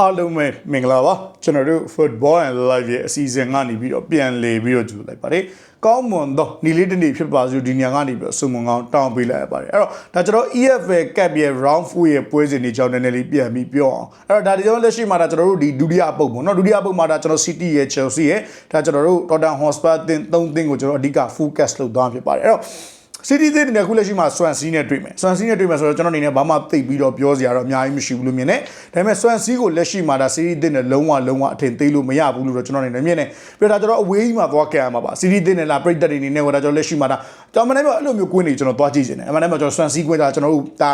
အားလုံးပဲမင်္ဂလာပါကျွန်တော်တို့ Football and Live ရဲ့အစီအစဉ်ကနေပြီးတော့ပြန်လည်ပြီးတော့ကြိုလိုက်ပါတယ်ကောင်းမွန်သောညီလေးတစ်နေ့ဖြစ်ပါစို့ဒီညကနေပြီးတော့စုံမွန်ကောင်းတောင်းပေးလိုက်ရပါတယ်အဲ့တော့ဒါကျွန်တော် EFL Cup ရဲ့ Round 4ရဲ့ပွဲစဉ်တွေကြောင်းနည်းနည်းလေးပြန်ပြီးပြောအောင်အဲ့တော့ဒါဒီကြောင့်လက်ရှိမှာဒါကျွန်တော်တို့ဒီဒုတိယပုတ်ပေါ့နော်ဒုတိယပုတ်မှာဒါကျွန်တော် City ရဲ့ Chelsea ရဲ့ဒါကျွန်တော်တို့ Tottenham Hotspur အသင်း၃သင်းကိုကျွန်တော်အဓိက focus လုပ်သွားဖြစ်ပါတယ်အဲ့တော့ စီတီသစ်တဲ့ခုလက်ရှိမှာဆွမ်စီနဲ့တွေ့မယ်ဆွမ်စီနဲ့တွေ့မယ်ဆိုတော့ကျွန်တော်အနေနဲ့ဘာမှသိပြီးတော့ပြောစရာတော့အများကြီးမရှိဘူးလို့မြင်တယ်ဒါပေမဲ့ဆွမ်စီကိုလက်ရှိမှာဒါစီတီသစ်နဲ့လုံးဝလုံးဝအထင်သေးလို့မရဘူးလို့တော့ကျွန်တော်အနေနဲ့မြင်တယ်ပြီးတော့ဒါကျွန်တော်အဝေးကြီးမှာသွားကြရမှာပါစီတီသစ်နဲ့လာပြိတ္တတွေအနေနဲ့ဟိုဒါကျွန်တော်လက်ရှိမှာဒါကျွန်တော်မနေ့ကအဲ့လိုမျိုးကွင်းနေကျွန်တော်သွားကြည့်နေတယ်အမှန်တမ်းမှာကျွန်တော်ဆွမ်စီကွင်းဒါကျွန်တော်တို့ဒါ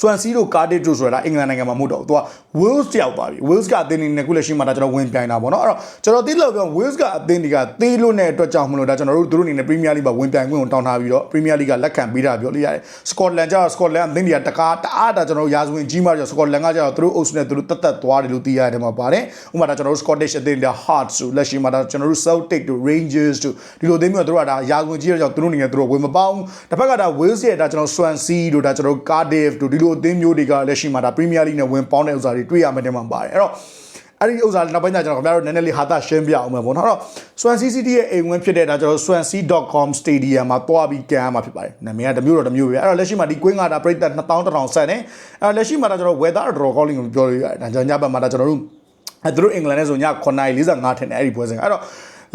ဆွမ်စီတို့ကားတစ်တို့ဆိုတာအင်္ဂလန်နိုင်ငံမှာမဟုတ်တော့ဘူးသူက Wales တယောက်သွားပြီ Wales ကအသင်းနေနဲ့ခုလက်ရှိမှာဒါကျွန်တော်ဝင်ပြိုင်တာပေါ့နော်အဲ့တော့ကျွန်တော်သိလို့ပြော Wales ကအသင်းတွေကသေးလို့နဲ့အတွက်ကြောင့်မလို့ဒါကျွန်တော်တို့သူတို့အနေနဲ့ Premier League မှာဝင်ပြိုင်ခွင့်ကိုတောင်းထားပြီးတော့ Premier League ကလက်ခံပေးတာပြောလို့ရတယ် Scotland ကျတော့ Scotland အသင်းတွေကတကားတအားဒါကျွန်တော်ရာဇဝင်ကြီးမှကျတော့ Scotland ကကျတော့သူတို့အုပ်စုနဲ့သူတို့တက်တက်သွားတယ်လို့သိရတယ်မှာပါတယ်ဥပမာဒါကျွန်တော်တို့ Scottish အသင်းတွေ Hearts တို့လက်ရှိမှာဒါကျွန်တော်တို့ Celtic တို့ Rangers တို့ဒီလိုအသင်းမျိုးတို့ကဒါရာဇဝင်ကြီးတဲ့ကြောင့်သူတို့အနေနဲ့သူတို့ဝင်မပေါင်းတစ်ဖက်ကဒါ Wales ရဲ့ဒါကျွန်တော် Swansea တို့ဒါကျွန်တော် Cardiff တို့ဒီလိုအသင်းမျိုးတွေကလက်ရှိမှာဒါ Premier League နဲ့ဝင်ပေါင်းတဲ့ဥစ္စာတွေတွေ့ရမယ်တဲ့မှာပါတယ်အဲ့တော့အဲ့ဒီဥစ္စာနောက်ပိုင်းကျကျွန်တော်ခင်ဗျားတို့နည်းနည်းလေးဟာတာရှင်းပြအောင်မယ်ပေါ့နော်အဲ့တော့ Swansea City ရဲ့အိမ်ဝင်ဖြစ်တဲ့ဒါကျွန်တော် swansea.com stadium မှာတွားပြီးကန်ရမှာဖြစ်ပါတယ်နာမည်ကတစ်မျိုးတော့တစ်မျိုးပဲအဲ့တော့လက်ရှိမှာဒီကွင်းကဒါပြိသက်2000ဆက်နေအဲ့တော့လက်ရှိမှာဒါကျွန်တော် weather draw calling ကိုပြောလို့ရတယ်ဒါကျွန်တော်ညဘက်မှာဒါကျွန်တော်တို့အဲ့သူတို့အင်္ဂလန်နဲ့ဆိုည9:45ထင်တယ်အဲ့ဒီပွဲစဉ်အဲ့တော့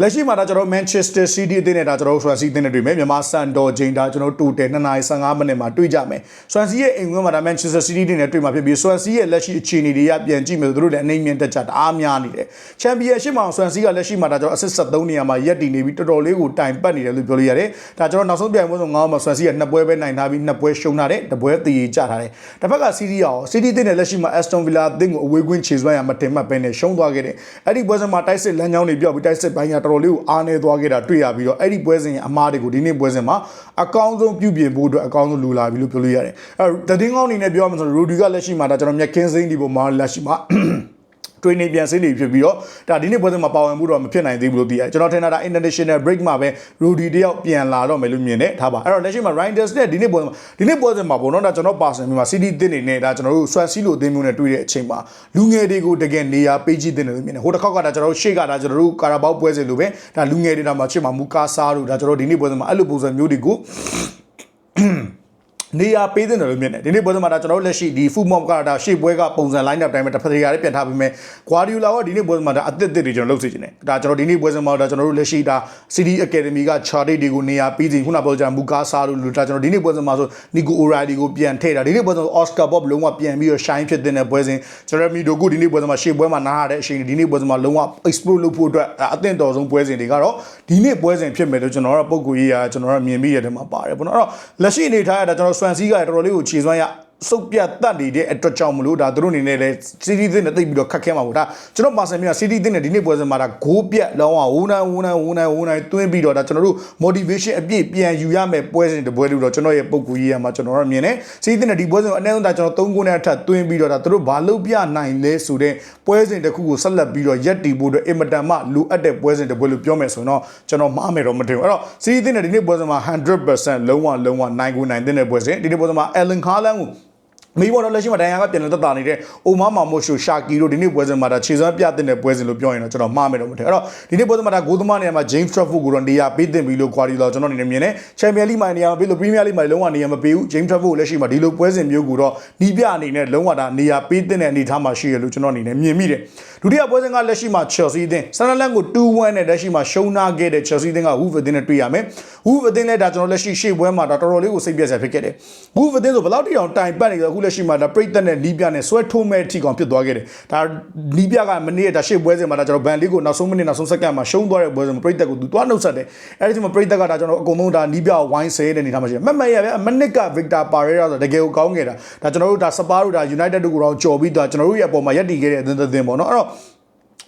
လက်ရှိမှာဒါကျွန်တော် Manchester City အသင်းနဲ့ဒါကျွန်တော် Swansea အသင်းနဲ့တွေ့မယ်မြန်မာစံတော်ချိန်ဒါကျွန်တော်တူတယ်2:15မိနစ်မှာတွေ့ကြမယ် Swansea ရဲ့အိမ်ကွင်းမှာဒါ Manchester City နဲ့တွေ့မှာဖြစ်ပြီး Swansea ရဲ့လက်ရှိအခြေအနေတွေကပြန်ကြည့်မယ်ဆိုသူတို့လည်းအနေမြင့်တက်ကြတအားများနေတယ် Championship မှာ Swansea ကလက်ရှိမှာဒါကျွန်တော် assist 73နေရာမှာရက်တည်နေပြီးတော်တော်လေးကိုတိုင်ပတ်နေတယ်လို့ပြောလို့ရတယ်ဒါကျွန်တော်နောက်ဆုံးပြိုင်ပွဲဆိုငါးမှာ Swansea ကနှစ်ပွဲပဲနိုင်ထားပြီးနှစ်ပွဲရှုံးထားတယ်တစ်ပွဲတည်ကြထားတယ်တစ်ဖက်က City ရော City အသင်းနဲ့လက်ရှိမှာ Aston Villa အသင်းကိုအဝေးကွင်းခြေစွမ်းရမတင်မှတ်ပဲနဲ့ရှုံးသွားခဲ့တယ်အဲ့ဒီပွဲစဉ်မှာတိုက်စစ်လမ်းကြောင်းတွေပြောက်ပြီးတိုက်စစ်ပိုင်းကတော်တော်လေးကိုအားနေသွားခဲ့တာတွေ့ရပြီးတော့အဲ့ဒီပွဲစဉ်ရဲ့အမားတွေကိုဒီနေ့ပွဲစဉ်မှာအကောင်းဆုံးပြုပြင်ဖို့အတွက်အကောင်းဆုံးလိုလာပြီလို့ပြောလို့ရတယ်အဲ့တည်င်းကောင်းအနေနဲ့ပြောရမှာဆိုရိုဒီကလက်ရှိမှာဒါကျွန်တော်မြက်ခင်းစိမ့်ဒီပေါ်မှာလက်ရှိမှာ တွင်းနေပြန်စင်းနေဖြစ်ပြီးတော့ဒါဒီနေ့ပွဲစဉ်မှာပါဝင်မှုတော့မဖြစ်နိုင်သေးဘူးလို့သိရတယ်ကျွန်တော်ထင်တာဒါ international break မှာပဲ Rudy တယောက်ပြန်လာတော့မယ်လို့မြင်တယ်ထားပါအဲ့တော့လက်ရှိမှာ Rangers နဲ့ဒီနေ့ပွဲမှာဒီနေ့ပွဲစဉ်မှာပေါ့နော်ဒါကျွန်တော် person မှာ City တင်းနေနဲ့ဒါကျွန်တော်တို့ Swansea လို့အသင်းမျိုးနဲ့တွေ့တဲ့အချိန်မှာလူငယ်တွေကိုတကယ်နေရာပေးကြည့်တင်တယ်လို့မြင်တယ်ဟိုတစ်ခေါက်ကဒါကျွန်တော်တို့ရှေ့ကဒါကျွန်တော်တို့ကာရာဘောက်ပွဲစဉ်လိုပဲဒါလူငယ်တွေဒါမှချစ်မှာမူကာဆာတို့ဒါကျွန်တော်ဒီနေ့ပွဲစဉ်မှာအဲ့လိုပုံစံမျိုးတွေကို နေရာပေးတဲ့တယ်လို့မြင်တယ်ဒီနေ့ပွဲစဉ်မှာဒါကျွန်တော်တို့လက်ရှိဒီ full mob ကဒါရှေ့ပွဲကပုံစံ line up တိုင်းမှာတစ်ဖက်တရလေးပြန်ထားပြီးမယ် Guardiola ကဒီနေ့ပွဲစဉ်မှာဒါအသစ်အသစ်တွေကျွန်တော်လုပ်စေချင်တယ်ဒါကျွန်တော်ဒီနေ့ပွဲစဉ်မှာဒါကျွန်တော်တို့လက်ရှိဒါ City Academy က Charlie တွေကိုနေရာပေးစီခုနပြောကြမူကာဆာတို့လူဒါကျွန်တော်ဒီနေ့ပွဲစဉ်မှာဆို Nico O'Reilly ကိုပြန်ထည့်တာဒီနေ့ပွဲစဉ် Oscar Bob လုံးဝပြန်ပြီးတော့ shine ဖြစ်တဲ့ပွဲစဉ် Jeremy Doku ဒီနေ့ပွဲစဉ်မှာရှေ့ပွဲမှာနားရတဲ့အချိန်ဒီနေ့ပွဲစဉ်မှာလုံးဝ explode လုပ်ဖို့အတွက်အသင့်တော်ဆုံးပွဲစဉ်တွေကတော့ဒီနေ့ပွဲစဉ်ဖြစ်မယ်လို့ကျွန်တော်တို့ပုံကိုရေးရကျွန်တော်တို့မြင်ပြီးရတဲ့မှာပါတယ်ပေါ့နော်အဲ့တော့လက်ရှိအနေထားရတာကျွန်တော် Swansea ကတော်တော်လေးကိုခြေစွမ်းရ စုပ်ပြတ်တတ်နေတဲ့အတွက်ကြောင့်မလို့ဒါသူတို့အနေနဲ့လည်းစီးတီးသင်းနဲ့တိတ်ပြီးတော့ခက်ခဲမှာပေါ့ဒါကျွန်တော်ပါဆန်မျိုးစီးတီးသင်းနဲ့ဒီနေ့ပွဲစဉ်မှာဒါဂိုးပြတ်လောင်းအောင်ဝန်းနိုင်ဝန်းနိုင်ဝန်းနိုင်ဝန်းနိုင်တွင်းပြီးတော့ဒါကျွန်တော်တို့ motivation အပြည့်ပြန်ယူရမယ်ပွဲစဉ်တစ်ပွဲလို့တော့ကျွန်တော်ရဲ့ပုံကူကြီးရမှာကျွန်တော်တို့မြင်တယ်စီးတီးသင်းနဲ့ဒီပွဲစဉ်အနည်းဆုံးဒါကျွန်တော်၃ခုနဲ့အထက်တွင်းပြီးတော့ဒါသူတို့ဘာလုပ်ပြနိုင်လဲဆိုတဲ့ပွဲစဉ်တစ်ခုကိုဆက်လက်ပြီးတော့ရက်တီဖို့အတွက်အင်မတန်မှလိုအပ်တဲ့ပွဲစဉ်တစ်ပွဲလို့ပြောမယ်ဆိုရင်တော့ကျွန်တော်မှားမယ်တော့မထင်ဘူးအဲ့တော့စီးတီးသင်းနဲ့ဒီနေ့ပွဲစဉ်မှာ100%လုံးဝလုံးဝနိုင်ကိုနိုင်တဲ့ပွဲစဉ်ဒီနေ့ပွဲစဉ်မှာ Allen Haaland ကို မိဘောတော့လက်ရှိမှာဒိုင်ယာကပြန်လည်သက်သာနေတဲ့အိုမာမာမိုရှိုရှာကီတို့ဒီနေ့ပွဲစဉ်မှာဒါခြေစွမ်းပြတဲ့ပွဲစဉ်လို့ပြောရင်တော့ကျွန်တော်မှားမယ်တော့မထင်အဲ့တော့ဒီနေ့ပွဲစဉ်မှာဒါဂိုးသမားနေရာမှာ James Trafford ကိုတော့နေရာပေးတင်ပြီလို့ Guardiola ကျွန်တော်အနေနဲ့မြင်တယ်ချန်ပီယံလိမှာနေရာမပေးလို့ Premier League မှာလုံးဝနေရာမပေးဘူး James Trafford ကိုလက်ရှိမှာဒီလိုပွဲစဉ်မျိုးကိုတော့နီးပြအနေနဲ့လုံးဝဒါနေရာပေးတဲ့အနေထားမှာရှိရလို့ကျွန်တော်အနေနဲ့မြင်မိတယ်ဒုတိယပွဲစဉ်ကလက်ရှိမှာ Chelsea အသင်း Sunderland ကို2-1နဲ့လက်ရှိမှာရှုံးနာခဲ့တဲ့ Chelsea အသင်းက Wolves အသင်းနဲ့တွေ့ရမယ် Wolves အသင်းလည်းဒါကျွန်တော်လက်ရှိရှေ့ပွဲမှာဒါတော်တော်လေးကိုစိတ်ပြတ်စရာဖြစ်ခဲ့တယ် Wolves အသင်းဆိုဘယ်လောက်တိအောင်တိုင်ပတ်နေကြအခုလက်ရှိမှာဒါပြိတ်သက်နဲ့နီးပြနဲ့ဆွဲထိုးမဲ့အထိကောင်ဖြစ်သွားခဲ့တယ်ဒါနီးပြကမနေ့ကဒါရှေ့ပွဲစဉ်မှာဒါကျွန်တော်ဘန်လေးကိုနောက်ဆုံးမိနစ်နောက်ဆုံးစက္ကန့်မှာရှုံးသွားတဲ့ပွဲစဉ်မှာပြိတ်သက်ကိုသူသွားနှုတ်ဆက်တယ်အဲဒီချိန်မှာပြိတ်သက်ကဒါကျွန်တော်အကုန်လုံးဒါနီးပြကိုဝိုင်းဆဲတဲ့အနေထားမှာရှိတယ်မမရဗျမနစ်က Victor Pereira ဆိုတကယ်ကိုကောင်းခဲ့တာဒါကျွန်တော်တို့ဒါစပါးတို့ဒါ United တို့ကိုတော့ကြော်ပြီးတော့ကျွန်တော်တို့ရဲ့အပေါ်မှာရက်တည်ခဲ့တဲ့အသင်းသင်းပေါ့နော်အဲ့တော့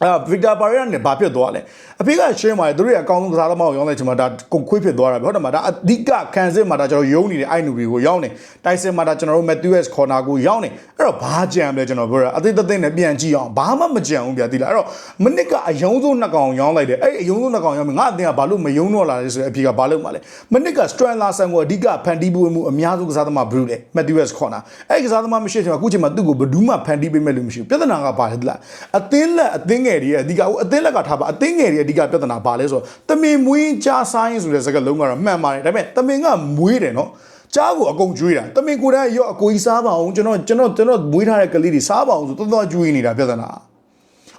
အာဗီတာပါရီယာနဲ့ဘာဖြစ်သွားလဲအဖေကရှင်းပါတယ်သူတို့ရဲ့အကောင်းဆုံးကစားသမားကိုရောင်းတဲ့ချိန်မှာဒါကုန်ခွေးဖြစ်သွားတာပဲဟုတ်တယ်မလားဒါအဓိကခံစစ်မှာဒါကျွန်တော်ယုံနေတဲ့အိုင်နူဘီကိုရောင်းနေတိုက်စစ်မှာဒါကျွန်တော်တို့မက်သျူးက်ခေါ်နာကိုရောင်းနေအဲ့တော့ဘာကြံလဲကျွန်တော်ပြောတာအသေးသေးနဲ့ပြန်ကြည့်အောင်ဘာမှမကြံဘူးဗျာတိလားအဲ့တော့မနစ်ကအယုံဆုံးနှစ်ကောင်ရောင်းလိုက်တယ်အဲ့အယုံဆုံးနှစ်ကောင်ရောင်းပြီငါအတင်းကဘာလို့မယုံတော့လာလဲဆိုရင်အဖေကဘာလို့မှလဲမနစ်ကစထရန်လာဆန်ကိုအဓိကဖန်တီးပွေးမှုအများဆုံးကစားသမားဘရူးလေမက်သျူးက်ခေါ်နာအဲ့ကစားသမားမရှိတဲ့ချိန်မှာအခုချိန်မှာသူ့ကိုဘယ်သူမှဖန်တီးပေးမဲ့လို့မရှိဘူးပြဿနာကဘာလဲတိလားအသင်းလက်အသင်းငယ်တွေရဲ့အဓိကဟိုအသင်းလက်ကထားပါအသင်းငယ်တွေရဲ့အဓိကပြဿနာဘာလဲဆိုတော့တမင်မွေးကြားဆိုင်ဆိုတဲ့စကားလုံးကတော့မှန်ပါတယ်ဒါပေမဲ့တမင်ကမွေးတယ်နော်ကြားကိုအကုန်ကျွေးတာတမင်ကိုယ်တိုင်ရော့အကိုကြီးစားပါအောင်ကျွန်တော်ကျွန်တော်ကျွန်တော်မွေးထားတဲ့ကလေးတွေစားပါအောင်ဆိုတော်တော်ကျွေးနေတာပြဿနာ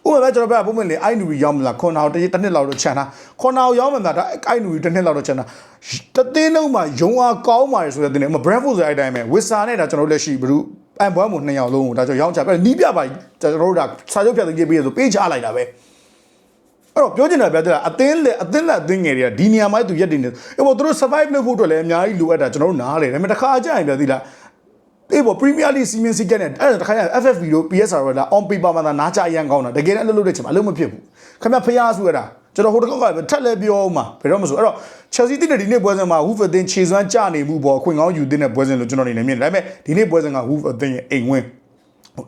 ဥပမာကျွန်တော်ပြပုံမှန်လေအိုင်နူရီရောက်မလားခွန်နာကိုတစ်နှစ်လောက်တော့ခြံတာခွန်နာကိုရောက်မလားဒါအိုင်နူရီတစ်နှစ်လောက်တော့ခြံတာတသိန်းလုံးမှာယုံအားကောင်းပါတယ်ဆိုတဲ့တင်တယ်မဘရက်ဖို့ဆိုတဲ့အတိုင်းပဲဝစ်စာနဲ့ဒါကျွန်တော်လက်ရှိဘလူး အန်ဘွမ်းမနှစ်ယောက်လုံးကိုဒါကျွန်တော်ရောင်းချပြနီးပြပါကျွန်တော်တို့ဒါစာချုပ်ဖြတ်သိမ်းပေးရဆိုပေးချလိုက်တာပဲအဲ့တော့ပြောချင်တာပြောတာအသင်းလေအသင်းလက်အသင်းငယ်တွေကဒီနေရာမှာသူရက်တည်နေအေးပေါ့သူတို့ survive လုပ်ဖို့အတွက်လည်းအများကြီးလိုအပ်တာကျွန်တော်တို့နားလေဒါပေမဲ့တစ်ခါကြာရင်ပြောသီလားအေးပေါ့ Premier League စီမင်းစီကက်နဲ့အဲ့ဒါတစ်ခါကျ FFP တို့ PSR တို့လာ on paper မှာသာနားကြအရန်ကောင်းတာတကယ်လည်းအလုပ်လုပ်တဲ့ချိန်မှာအလုပ်မဖြစ်ဘူးခင်ဗျဖျားဆူရတာ ကျွန်တော်ဟိုတစ်ခေါက်ကထက်လဲပြောအောင်မှာဘယ်တော့မဆိုအဲ့တော့ Chelsea တင်းတဲ့ဒီနေ့ပွဲစဉ်မှာ Wolf အသင်းခြေစွမ်းကြနေမှုပေါ့အခွင့်ကောင်းယူတင်းတဲ့ပွဲစဉ်လို့ကျွန်တော်အနေနဲ့မြင်တယ်ဒါပေမဲ့ဒီနေ့ပွဲစဉ်က Wolf အသင်းရဲ့အိမ်ဝင်း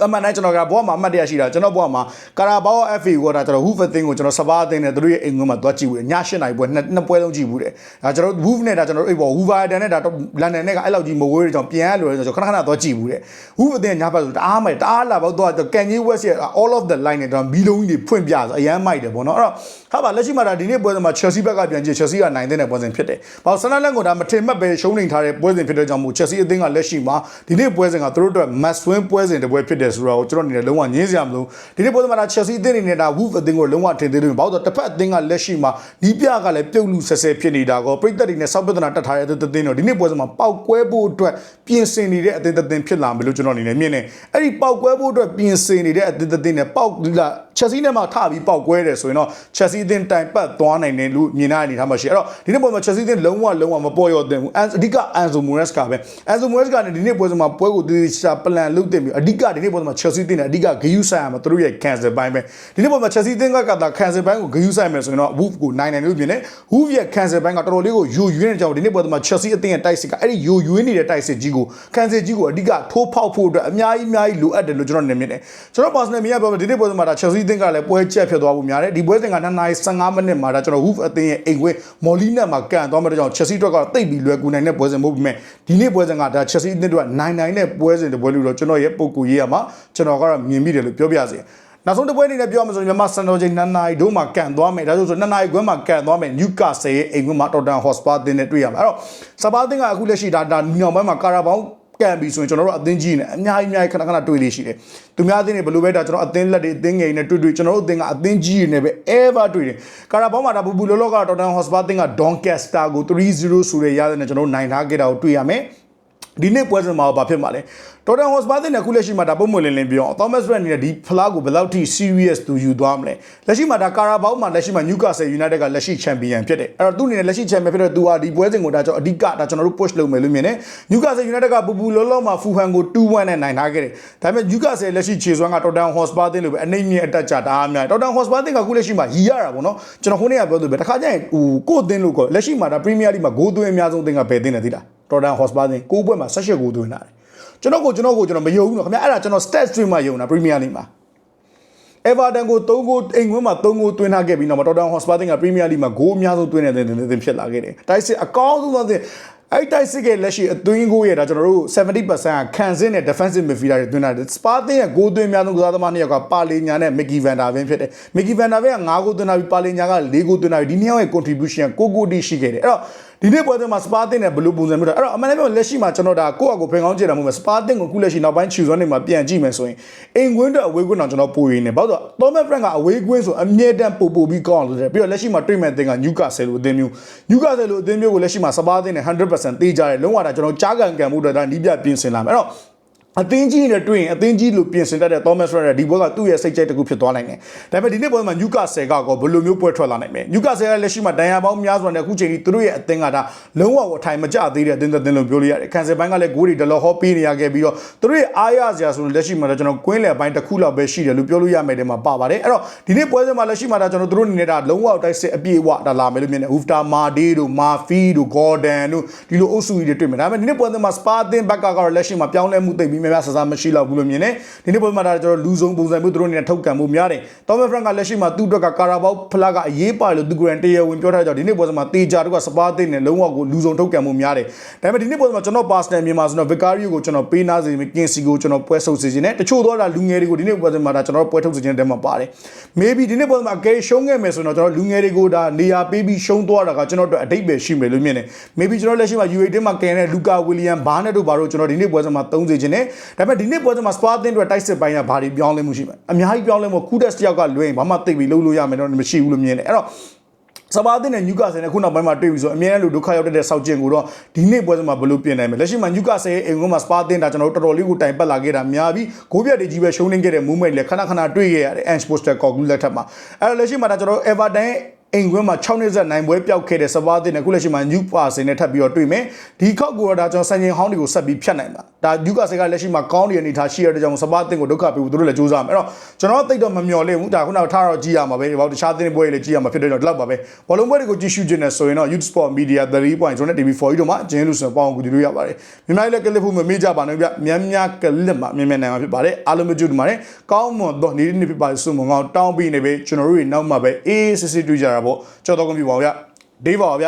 အမှန်တမ်းကျွန်တော်ကဘောမှာအမှတ်တရရှိတာကျွန်တော်ဘောမှာကာရာဘော FA ကိုဒါကျွန်တော် Hoof အသင်းကိုကျွန်တော်စပါးအသင်းနဲ့သူတို့ရဲ့အိမ်ကွင်းမှာသွားကြည့်ဘူးည၈နိုင်ပွဲနှစ်နှစ်ပွဲလုံးကြည့်ဘူးတဲ့ဒါကျွန်တော် Hoof နဲ့ဒါကျွန်တော်အိမ်ဘော Hoover တန်နဲ့ဒါလန်ဒန်နဲ့ကအဲ့လောက်ကြီးမဝေးတဲ့ကြောင့်ပြန်ရလို့ဆိုတော့ခဏခဏသွားကြည့်ဘူးတဲ့ Hoof အသင်းညဘက်ဆိုတအားမိုက်တအားလာပေါ့သွားကန်ကြီး West ရဲ့ all of the line နဲ့တော့မီလုံးကြီးတွေဖွင့်ပြဆိုအရန်မိုက်တယ်ပေါ့နော်အဲ့တော့ဟာပါလက်ရှိမှာဒါဒီနေ့ပွဲစဉ်မှာ Chelsea ဘက်ကပြန်ကြည့် Chelsea ကနိုင်တဲ့ပွဲစဉ်ဖြစ်တယ်ဘာလို့ဆန်နာလန်ကိုဒါမထင်မှတ်ပဲရှုံးနေထားတဲ့ပွဲစဉ်ဖြစ်တဲ့ကြောင့်မို့ Chelsea အသင်းကလက်ရှိမှာဒီနေ့ပွဲစဉ်ကသူတို့အတွက် must win ပွဲစဉ်တစ်ပွဲဖြစ်တယ်ဆိုတော့ကျွန်တော်အနေနဲ့လုံးဝငင်းစရာမလိုဒီနေ့ပွဲစဉ်မှာဒါ Chelsea အသင်းအနေနဲ့ဒါ Wolf အသင်းကိုလုံးဝထင်သေးတယ်ဘာလို့ဆိုတော့တစ်ဖက်အသင်းကလက်ရှိမှာဒီပြကလည်းပြုတ်လူဆဲဆဲဖြစ်နေတာကိုပြည်သက်တွေနဲ့စောက်ပြဿနာတက်ထားတဲ့အသင်းတော့ဒီနေ့ပွဲစဉ်မှာပောက်ကွဲဖို့အတွက်ပြင်ဆင်နေတဲ့အသင်းအသင်းဖြစ်လာမယ်လို့ကျွန်တော်အနေနဲ့မြင်နေအဲ့ဒီပောက်ကွဲဖို့အတွက်ပြင်ဆင်နေတဲ့အသင်းအသင်းနဲ့ပောက်လာ Chelsea နဲ့မှထပြီးပောက်ကွဲတယ်ဆိုရင်တော့ Chelsea အသင်းတိုင်ပတ်သွားနိုင်တယ်လို့မြင်ရတဲ့အနေထားမှာရှိအဲ့တော့ဒီနေ့ပွဲမှာ Chelsea အသင်းလုံးဝလုံးဝမပေါ်ရောတင်ဘူးအဓိက Enzo Moraes ကပဲ Enzo Moraes ကလည်းဒီနေ့ပွဲစဉ်မှာပွဲကိုတည်တည်ချာပလန်လုပ်တင်ပြီးအဓိကဒီနေ့ပွဲမှာ Chelsea အသင်းနဲ့အဓိကဂယုဆိုင်ရမှာသူတို့ရဲ့ cancel ပိုင်းပဲဒီနေ့ပွဲမှာ Chelsea အသင်းကကတာ cancel ပိုင်းကိုဂယုဆိုင်မယ်ဆိုရင်တော့ Wolf ကိုနိုင်နိုင်လို့မြင်တယ် Wolf ရဲ့ cancel ပိုင်းကတော်တော်လေးကိုယူယူနေတဲ့ကြောင့်ဒီနေ့ပွဲမှာ Chelsea အသင်းရဲ့တိုက်စစ်ကအဲ့ဒီယူယူနေတဲ့တိုက်စစ်ကြီးကို cancel ကြီးကိုအဓိကထိုးဖောက်ဖို့အတွက်အများကြီးအများကြီးလိုအပ်တယ်လို့ကျွန်တော်နေမြင်တယ်ကျွန်တော် personal မြင်ရပြောဒီနေ့ပွဲမှာဒါ Chelsea အသင်းကလည်းပွဲချက်ဖြစ်သွားဖို့များတယ်ဒီပွဲစဉ်က2နာရီ15မိနစ်မှာဒါကျွန်တော် Wolf အသင်းရဲ့အိမ်ဝဲမော်လီနက်မှာကန်သွားမဲ့တဲ့ကြောင့် Chelsea အတွက်ကတော့တိတ်ပြီးလွယ်ကူနိုင်တဲ့ပွဲစဉ်မဟုတ်ပေမဲ့ဒီနေ့ပွဲစဉ်ကဒါ Chelsea အသင်းတို့ကနိုင်နိုင်တဲ့ပွဲစဉ်တစ်ပွဲလို့တော့ကျွန်တော်ရဲ့ပုံကူရေးရမှာကျွန်တော်ကတော့မြင်မိတယ်လို့ပြောပြစေနောက်ဆုံးတစ်ပွဲအနေနဲ့ပြောမှဆိုရင်မြန်မာစံတော်ချိန်2နာရီတို့မှာကန်သွားမယ်ဒါဆိုဆို2နာရီခွဲမှာကန်သွားမယ် Newcastle ရဲ့အိမ်ခွင်းမှာ Tottenham Hotspur အသင်းနဲ့တွေ့ရမှာအဲ့တော့စပါးအသင်းကအခုလက်ရှိဒါဒါညောင်ပိုင်းမှာကာရာဘောင်းကန်ပြီဆိုရင်ကျွန်တော်တို့အသင်းကြီးနေအများကြီးအများကြီးခဏခဏတွေ့လေးရှိတယ်။သူများအသင်းတွေဘယ်လိုပဲဒါကျွန်တော်အသင်းလက်တွေအသင်းငယ်တွေနဲ့တွေ့တွေ့ကျွန်တော်တို့အသင်းကအသင်းကြီးတွေနဲ့ပဲ ever တွေ့တယ်။ကာရာဘောင်းမှာဒါဘူဘူလောလောကတော့ Tottenham Hotspur အသင်းက Doncaster ကို3-0ဆိုတဲ့ရတဲ့နဲ့ကျွန်တော်တို့နိုင်ထားခဲ့တာကိုတွေ့ရမယ်။ ဒီနေ့ပွဲစဉ်မှာဘာဖြစ်မှာလဲတော်တန်ဟော့စပါတဲ့နဲ့ခုလက်ရှိမှာဒါပုံမွေလင်းလင်းပြောအောင် Thomas Red အနေနဲ့ဒီဖလားကိုဘယ်လောက်ထိ serious သူယူသွားမလဲလက်ရှိမှာဒါကာရာဘောက်မှာလက်ရှိမှာ Newcastle United ကလက်ရှိ champion ဖြစ်တယ်အဲ့တော့သူ့အနေနဲ့လက်ရှိ champion ဖြစ်တဲ့သူဟာဒီပွဲစဉ်ကိုဒါကြောင့်အဓိကဒါကျွန်တော်တို့ push လုပ်မယ်လို့မြင်တယ် Newcastle United ကပူပူလောလောမှာ Fulham ကို2-1နဲ့နိုင်ထားခဲ့တယ်ဒါပေမဲ့ Newcastle လက်ရှိခြေစွမ်းကတော်တန်ဟော့စပါတဲ့လို့ပဲအနေမြင့်အတက်ကြတာအားများတော်တန်ဟော့စပါတဲ့ကခုလက်ရှိမှာရီရတာပေါ့နော်ကျွန်တော်ခုနေ့ကပြောသူပဲတခါကျရင်ဟိုကို့အသင်းလို့ကောလက်ရှိမှာဒါ Premier League မှာဂိုးသွင်းအများဆုံးအသင်းကဘယ်အသင်းလဲသိလား တော်တန်ဟော့စပါတဲ့ကိုးပွဲမှာ18ဂိုးသွင်းတာတယ်ကျွန်တော်ကိုကျွန်တော်ကိုကျွန်တော်မယုံဘူးနော်ခင်ဗျအဲ့ဒါကျွန်တော် stat stream မှာယုံတာ Premier League မှာ Everton ကို3ဂိုးအိမ်ဝင်းမှာ3ဂိုးသွင်းထားခဲ့ပြီးတော့ Tottenham Hotspur က Premier League မှာဂိုးအများဆုံးသွင်းတဲ့တင်ဖြစ်လာခဲ့တယ်။တိုက်စစ်အကောင်းဆုံးသောတင်အဲ့တိုက်စစ်ကလက်ရှိအသွင်းကိုရတာကျွန်တော်တို့70%ကခံစင်းနဲ့ defensive midfielder တွေသွင်းတာစပါတင်ရဲ့ဂိုးသွင်းများဆုံးကစားသမားနှစ်ယောက်ကပါလီညာနဲ့ Mickey Van Der Ven ဖြစ်တယ် Mickey Van Der Ven က9ဂိုးသွင်းတာပြီးပါလီညာက4ဂိုးသွင်းတာပြီးဒီနှစ်ယောက်ရဲ့ contribution က9ဂိုးတိရှိခဲ့တယ်အဲ့တော့ ဒီနေ့ပွဲစဉ်မှာစပါတင်နဲ့ဘယ်လိုပုံစံမျိုးလဲအဲ့တော့အမှန်တကယ်လက်ရှိမှာကျွန်တော်ဒါကိုယ့်အကိုဖင်ကောင်းကြည့်တာမဟုတ်ဘူးစပါတင်ကိုခုလက်ရှိနောက်ပိုင်းခြူစွမ်းနေမှာပြန်ကြည့်မယ်ဆိုရင်အိမ်ကွင်းတော့အဝေးကွင်းတော့ကျွန်တော်ပိုရင်းနေဘာလို့ဆိုတော့ Thomas Frank ကအဝေးကွင်းဆိုအမြဲတမ်းပို့ပို့ပြီးကောင်းအောင်လုပ်တယ်ပြီးတော့လက်ရှိမှာတွေ့မဲ့အသင်းက Newcastle လို့အသင်းမျိုး Newcastle လို့အသင်းမျိုးကိုလက်ရှိမှာစပါတင်နဲ့100%တေးကြတယ်လုံးဝဒါကျွန်တော်ကြားကန်ကန်မှုအတွက်ဒါနီးပြပြင်ဆင်လာမယ်အဲ့တော့ အသင်းကြီးနဲ့တွေ့ရင်အသင်းကြီးလို့ပြင်ဆင်တတ်တဲ့ Thomas Frank ဒီပွဲကသူ့ရဲ့စိတ်ကြိုက်တစ်ခုဖြစ်သွားနိုင်တယ်။ဒါပေမဲ့ဒီနေ့ပွဲမှာ Newcastle ကကောဘယ်လိုမျိုးပွဲထွက်လာနိုင်မလဲ။ Newcastle ကလက်ရှိမှာဒဏ်ရာပေါင်းများစွာနဲ့အခုချိန်ထိသူတို့ရဲ့အသင်းကဒါလုံးဝအထိုင်မကျသေးတဲ့အသင်းတစ်သင်းလို့ပြောလို့ရတယ်။ Cancel ဘိုင်းကလည်းဂိုးတွေဒလော်ဟောပေးနေရခဲ့ပြီးတော့သူတို့ရဲ့အားရစရာဆိုလို့လက်ရှိမှာတော့ကျွန်တော်ကွင်းလယ်ပိုင်းတစ်ခုလောက်ပဲရှိတယ်လို့ပြောလို့ရမယ်တဲ့မှာပါပါတယ်။အဲ့တော့ဒီနေ့ပွဲစဉ်မှာလက်ရှိမှာဒါကျွန်တော်တို့အနေနဲ့ဒါလုံးဝတိုက်စစ်အပြည့်အဝဒါလာမယ်လို့မြင်တယ်။ Hufta Made တို့ Mafi တို့ Gordon တို့ဒီလိုအုပ်စုကြီးတွေတွေ့မယ်။ဒါပေမဲ့ဒီနေ့ပွဲစဉ်မှာ Spa အသင်းဘက်ကကတော့လက်ရှိမှာပြောင်းလဲမှုသိပ်ပြီးများများဆဆမရှိတော့ဘူးလို့မြင်တယ်။ဒီနေ့ပွဲမှာဒါကျွန်တော်လူဆုံးပုံစံမျိုးသူတို့အနေနဲ့ထုတ်ကန်မှုများတယ်။ Thomas Frank ကလက်ရှိမှာသူ့အတွက်ကကာရာဘောက်ဖလားကအရေးပါလို့သူကိုယ်တိုင်တရားဝင်ပြောထားကြတော့ဒီနေ့ပွဲစဉ်မှာတေချာတို့က Spa အသင်းနဲ့လုံးဝကိုလူဆုံးထုတ်ကန်မှုများတယ်။ဒါပေမဲ့ဒီနေ့ပွဲစဉ်မှာကျွန်တော် personal မြန်မာဆိုတော့ Vicario ကိုကျွန်တော်ပေးနာစေမယ်ကင်စီကိုကျွန်တော်ပွဲဆုပ်စေခြင်းနဲ့တချို့တော့ဒါလူငယ်တွေကိုဒီနေ့ပွဲစဉ်မှာဒါကျွန်တော်ပွဲထုတ်စေခြင်းတဲ့မှာပါတယ်။ maybe ဒီနေ့ပွဲစဉ်မှာကဲရှုံးခဲ့မယ်ဆိုတော့ကျွန်တော်လူငယ်တွေကိုဒါနေရာပေးပြီးရှုံးသွားတာကကျွန်တော်တို့အတိတ်ပဲရှိမယ်လို့မြင်တယ်။ maybe ကျွန်တော်လက်ရှိမှာ UAE မှာကင်တဲ့လူကာဝီလီယံဘာနဲ့တို့ဘာတို့ကျွန်တော်ဒီနေ့ပွဲစဉ်မှာသုံးစေခြင်းနဲ့ဒါပေမဲ့ဒီနေ့ပွဲစဉ်မှာ Spa အသင်းတို့တိုက်စစ်ပိုင်းကဘာတွေပြောင်းလဲမှုရှိမှာအများကြီးပြောင်းလဲမှုကူးတက်တယောက်ကလွှဲရင်ဘာမှသိပ်ပြီးလုပ်လို့ရမယ်တော့မရှိဘူးလို့မြင်တယ်အဲ့တော့စပါးတင်နဲ့ညူကာဆယ်နဲ့ခုနောက်ပိုင်းမှာတွေ့ပြီဆိုအမြဲတမ်းလူဒုက္ခရောက်တဲ့ဆောက်ကျင်ကိုတော့ဒီနေ့ပွဲစဉ်မှာဘယ်လိုပြင်နိုင်မလဲလက်ရှိမှာညူကာဆယ်ရဲ့အိမ်ကမှာစပါးတင်တာကျွန်တော်တို့တော်တော်လေးကိုတိုင်ပတ်လာခဲ့တာများပြီးဂိုးပြတ်တွေကြီးပဲရှုံးနေခဲ့တဲ့ movement လည်းခဏခဏတွေ့ခဲ့ရတယ် Ange Poster ကော်ကူလက်ထက်မှာအဲ့တော့လက်ရှိမှာဒါကျွန်တော်တို့ Everton ရဲ့ အိမ်ခွင်းမှာ6နှစ်ဆက်နိုင်ပွဲပျောက်ခဲ့တဲ့စပါးတင်နဲ့ခုလက်ရှိမှာ new pass နဲ့ထပ်ပြီးတော့တွေ့မယ်ဒီခောက်ကိုတော့ဒါကျွန်တော်စံချိန်ဟောင်းတွေကိုဆက်ပြီးဖြတ်နိုင်မှာဒါ new pass ကလက်ရှိမှာကောင်းတဲ့အနေထားရှိရတဲ့ကြောင့်စပါးတင်ကိုဒုက္ခပေးဖို့သူတို့လည်းစူးစမ်းမယ်အဲ့တော့ကျွန်တော်သိတော့မမျှော်လင့်ဘူးဒါခုနကထားတော့ကြည့်ရမှာပဲဘာလို့တခြားတင်ပွဲတွေလည်းကြည့်ရမှာဖြစ်တဲ့ကြောင့်ဒီလောက်ပါပဲဘောလုံးပွဲတွေကိုကြည့်ရှုခြင်းနဲ့ဆိုရင်တော့ Youth Sport Media 3.0နဲ့ TV4 တို့မှာကျင်းလို့ဆိုပေါင်းကူကြည့်လို့ရပါတယ်မြန်မာပြည်လည်းကလစ်ဖို့မမေ့ကြပါနဲ့ဗျမြန်များကလစ်မှာမြန်မြန်နိုင်မှာဖြစ်ပါတယ်အားလုံးမကြည့်ဒီမှာလည်းကောင်းမွန်တော့နေ့နေ့ဖြစ်ပါစုံမငေါတောင်းပြီးနေပဲကျွန်တော်တို့တွေနောက်မှပဲအေးစစ်စစ်တွေ့ကြတာပေါ့ကြောက်တော့ကုန်ပြီပါဗျဒေးပါဗျ